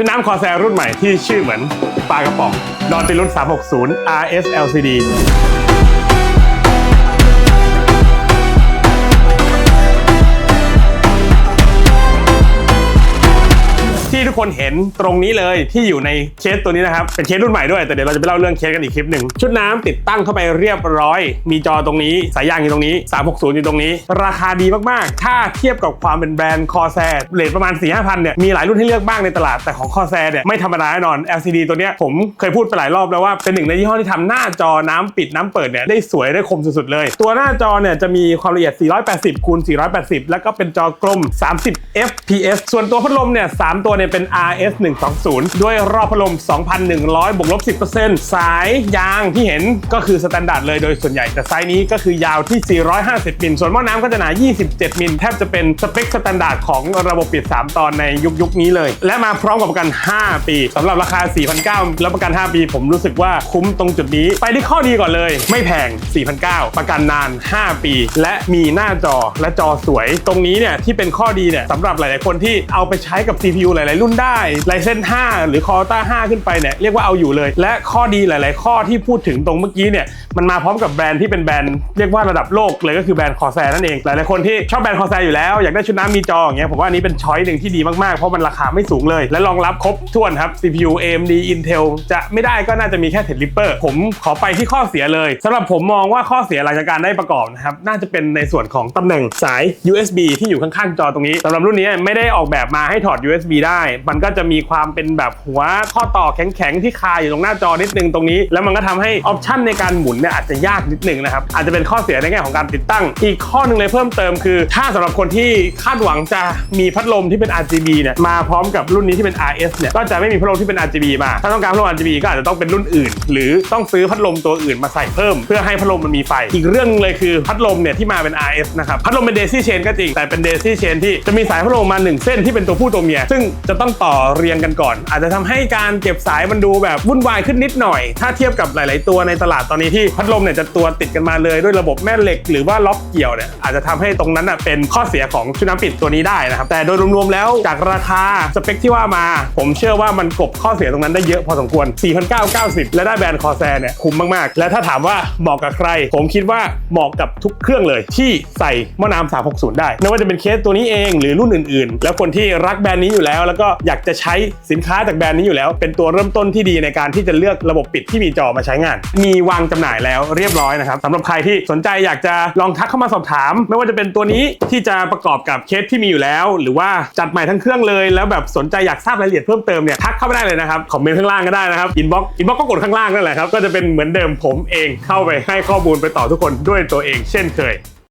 ชุดน้ำคอแซรุ่นใหม่ที่ชื่อเหมือนปลากระป๋องดอนติรุ่น360 RS LCD ที่ทุกคนเห็นตรงนี้เลยที่อยู่ในเคสตัวนี้นะครับ เป็นเคสรุ่นใหม่ด้วย แต่เดี๋ยวเราจะไปเล่าเรื่องเคสกันอีกคลิปหนึ่งชุดน้ำติดตั้งเข้าไปเรียบร้อย มีจอตรงนี้สายยางอยู่ตรงนี้ 360 อยู่ตรงนี้ ราคาดีมากๆ ถ้าเทียบกับความเป็นแบรนด์คอแซเรทประมาณ4 5 0 0 0เนี่ยมีหลายรุ่นให้เลือกบ้างในตลาดแต่ของคอแซเนี่ยไม่ธรรมดาแน่นอน LCD ตัวเนี้ยผมเคยพูดไปหลายรอบแล้วว่าเป็นหนึ่งในยี่ห้อที่ทำหน้าจอน้ำปิดน้ำเปิดเนี่ยได้สวยได้คมสุดๆเลย ตัวหน้าจอเนี่ยจะมีความละเอียด 480คูณ480 แล้วก็เป็นจอกลม 30 fps ส่วนตัวพัดลมเนี่ยสามตัวเนี่ยเป็น RS 120 ด้วยรอบพัดลม 2,100 บวกลบ 10%สายยางที่เห็นก็คือสแตนดาร์ดเลยโดยส่วนใหญ่ แต่ไซส์นี้ก็คือยาวที่ 450 มิล ส่วนหม้อน้ำก็จะหนา 27 มิล แทบจะเป็นสเปคสแตนดาร์ดของระบบปิด 3 ตอนในยุคยุคนี้เลย และมาพร้อมกับประกัน 5 ปีสำหรับราคา 4,900แล้วประกัน 5 ปี ผมรู้สึกว่าคุ้มตรงจุดนี้ ไปที่ข้อดีก่อนเลย ไม่แพง 4,900ประกันนาน 5 ปี และมีหน้าจอและจอสวย ตรงนี้เนี่ยที่เป็นข้อดีเนี่ยสำหรับหลาย ๆ คนที่เอาไปใช้กับ CPU หลาย ๆรุ่นได้ไลเซน5หรือ c o r t a 5ขึ้นไปเนี่ยเรียกว่าเอาอยู่เลย และข้อดีหลาย ๆ ข้อที่พูดถึงตรงเมื่อกี้เนี่ยมันมาพร้อมกับแบรนด์ที่เป็นแบรนด์เรียกว่าระดับโลกเลยก็คือแบรนด์คอแซนั่นเอง หลาย ๆ คนที่ชอบแบรนด์คอแซอยู่แล้วอยากได้ชุดน้ำมีจออย่างเงี้ยผมว่าอันนี้เป็นช้อยหนึ่งที่ดีมาก ๆ เพราะมันราคาไม่สูงเลย และรองรับครบถ้วนครับ CPU AMD Intel จะไม่ได้ก็น่าจะมีแค่เท r ิปเปอร์ผมขอไปที่ข้อเสียเลยสำหรับผมมองว่าข้อเสียหลังจากการได้ประกอบนะครับน่าจะเป็นในส่วนของตำแหน่งสาย USB ที่อยู่ข้าง ๆ จอตรงนี้สำหรับรุ่นนี้ไม่ได้ออกแบบมาให้ถอด USB ได้มันก็จะมีความเป็นแบบหัวข้อต่อแข็งๆที่คาอยู่ตรงหน้าจอนิดนึงตรงนี้ แล้วมันก็ทำให้ออปชันในการหมุนเนี่ยอาจจะยากนิดนึงนะครับอาจจะเป็นข้อเสียในแง่ของการติดตั้ง อีกข้อหนึ่งเลยเพิ่มเติมคือ ถ้าสำหรับคนที่คาดหวังจะมีพัดลมที่เป็น RGB เนี่ยมาพร้อมกับรุ่นนี้ที่เป็น RS เนี่ยก็จะไม่มีพัดลมที่เป็น RGB มา ถ้าต้องการพัดลม RGB ก็อาจจะต้องเป็นรุ่นอื่น หรือต้องซื้อพัดลมตัวอื่นมาใส่เพิ่ม เพื่อให้พัดลมมันมีไฟ อีกเรื่องเลยคือพัดลมเนี่ยที่มาเป็น RS นะครับพัดลมเป็น Daisy Chain ก็จริงแต่เป็น Daisy Chain ที่จะมีสายพัดลมมาหนึ่งเส้นที่เป็นตัวผู้ตัวเมีย ซึ่งจะต้องต่อเรียงกันก่อน อาจจะทำให้การเก็บสายมันดูแบบวุ่นวายขึ้นนิดหน่อย ถ้าเทียบกับหลาย ๆ ตัวในตลาดตอนนี้ที่พัดลมเนี่ยจะตัวติดกันมาเลยด้วยระบบแม่เหล็ก หรือว่าล็อกเกี่ยวเนี่ยอาจจะทำให้ตรงนั้นน่ะเป็นข้อเสียของชุดน้ำปิดตัวนี้ได้นะครับแต่โดยรวม ๆ แล้วจากราคาสเปคที่ว่ามา ผมเชื่อว่ามันกบข้อเสียตรงนั้นได้เยอะพอสมควร 4,990 และได้แบรนด์คอแซเนี่ยคุ้มมาก ๆ และถ้าถามว่าเหมาะกับใคร ผมคิดว่าเหมาะกับทุกเครื่องเลยที่ใส่หม้อน้ำ360 ได้ไม่ว่าจะเป็นเคสตัวนี้เองหรือรุ่นอื่น ๆ แล้วคนที่รักแบรนด์นี้อยู่แล้วแล้วก็็อยากจะใช้สินค้าจากแบรนด์นี้อยู่แล้ว เป็นตัวเริ่มต้นที่ดีในการที่จะเลือกระบบปิดที่มีจอมาใช้งาน มีวางจำหน่ายแล้วเรียบร้อยนะครับสำหรับใครที่สนใจอยากจะลองทักเข้ามาสอบถาม ไม่ว่าจะเป็นตัวนี้ที่จะประกอบกับเคสที่มีอยู่แล้ว หรือว่าจัดใหม่ทั้งเครื่องเลย แล้วแบบสนใจอยากทราบรายละเอียดเพิ่มเติมเนี่ยทักเข้าไปได้เลยนะครับคอมเมนต์ข้างล่างก็ได้นะครับอินบ็อกอินบ็อกก็กดข้างล่างนั่นแหละครับก็จะเป็นเหมือนเดิมผมเองเข้าไปให้ข้อมูลไปต่อทุกคนด้วยตัวเองเช่นเคย